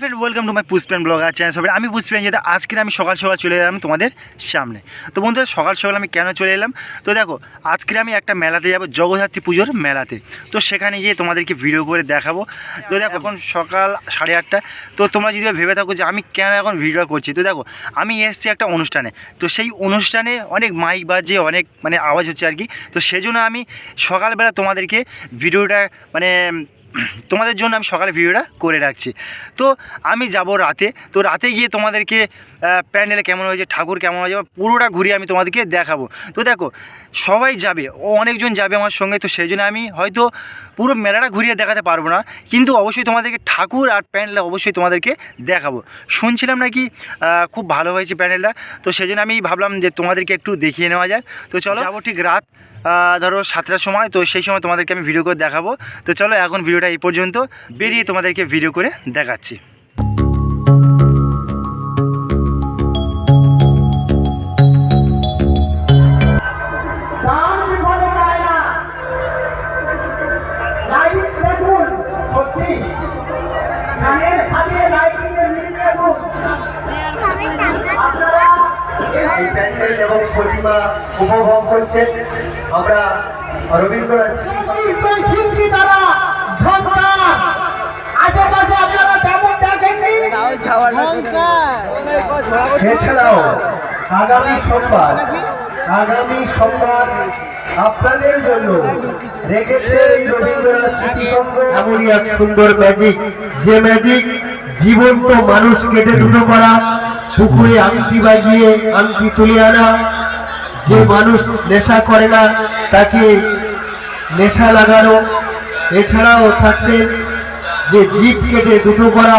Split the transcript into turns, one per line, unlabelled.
Welcome to my Pushpen blogger channel সবাই আমি পুষ্পেন যেটা আজকে আমি সকাল সকাল চলে এলাম তোমাদের সামনে। তো বন্ধুরা, সকাল সকাল আমি কেন চলে এলাম? তো দেখো আজকে আমি একটা মেলাতে যাব, জগদ্ধাত্রী পুজোর মেলাতে। তো সেখানে গিয়ে তোমাদেরকে ভিডিও করে দেখাবো। তো দেখো, এখন সকাল সাড়ে আটটা। তো তোমরা যদি ভেবে থাকো যে আমি কেন এখন ভিডিও করছি, তো দেখো, আমি এসেছি একটা অনুষ্ঠানে। তো সেই অনুষ্ঠানে অনেক মাইক বাজে, অনেক মানে আওয়াজ হচ্ছে আর কি। তো সেজন্য আমি সকালবেলা তোমাদেরকে ভিডিওটা মানে তোমাদের জন্য আমি সকালে ভিডিওটা করে রাখছি। তো আমি যাব রাতে। তো রাতে গিয়ে তোমাদেরকে প্যান্ডেলে কেমন হয়েছে, ঠাকুর কেমন হয়েছে, পুরোটা ঘুরিয়ে আমি তোমাদেরকে দেখাবো। তো দেখো সবাই যাবে, ও অনেকজন যাবে আমার সঙ্গে, তো সেই জন্য আমি হয়তো পুরো মেলাটা ঘুরিয়ে দেখাতে পারব না। কিন্তু অবশ্যই তোমাদেরকে ঠাকুর আর প্যান্ডেলটা অবশ্যই তোমাদেরকে দেখাবো। শুনছিলাম নাকি খুব ভালো হয়েছে প্যান্ডেলটা, তো সেই জন্য আমি ভাবলাম যে তোমাদেরকে একটু দেখিয়ে নেওয়া যায় তো চলো, যাব ঠিক রাত ধরো সাতটার সময়, তো সেই সময় তোমাদেরকে আমি ভিডিও করে দেখাবো। তো চলো, এখন ভিডিওটা এই পর্যন্ত, বেরিয়ে তোমাদেরকে ভিডিও করে দেখাচ্ছি।
সত্যি গানের সাথে লাইটিং এর মিল দেখুন আপনারা
এই প্যান্ডেল এবং প্রতিমা উপভোগ করছেন। আমরা রবীন্দ্রনাথ
শিল্পী দ্বারা ঝঙ্কার আশেপাশে আপনারা তেমন দেখেননি?
এছাড়াও আগামী সোমবার আগামী সোমবার আপনাদের জন্য রেখেছে রবীন্দ্রনাথ এমনই এক সুন্দর ম্যাজিক যে ম্যাজিক জীবন্ত মানুষ কেটে দুটো করা, পুকুরে আংটি বাগিয়ে আংটি তুলে আনা, যে মানুষ নেশা করে না, তাকে নেশা লাগানো। এছাড়াও থাকছে যে জিপ কেটে দুটো করা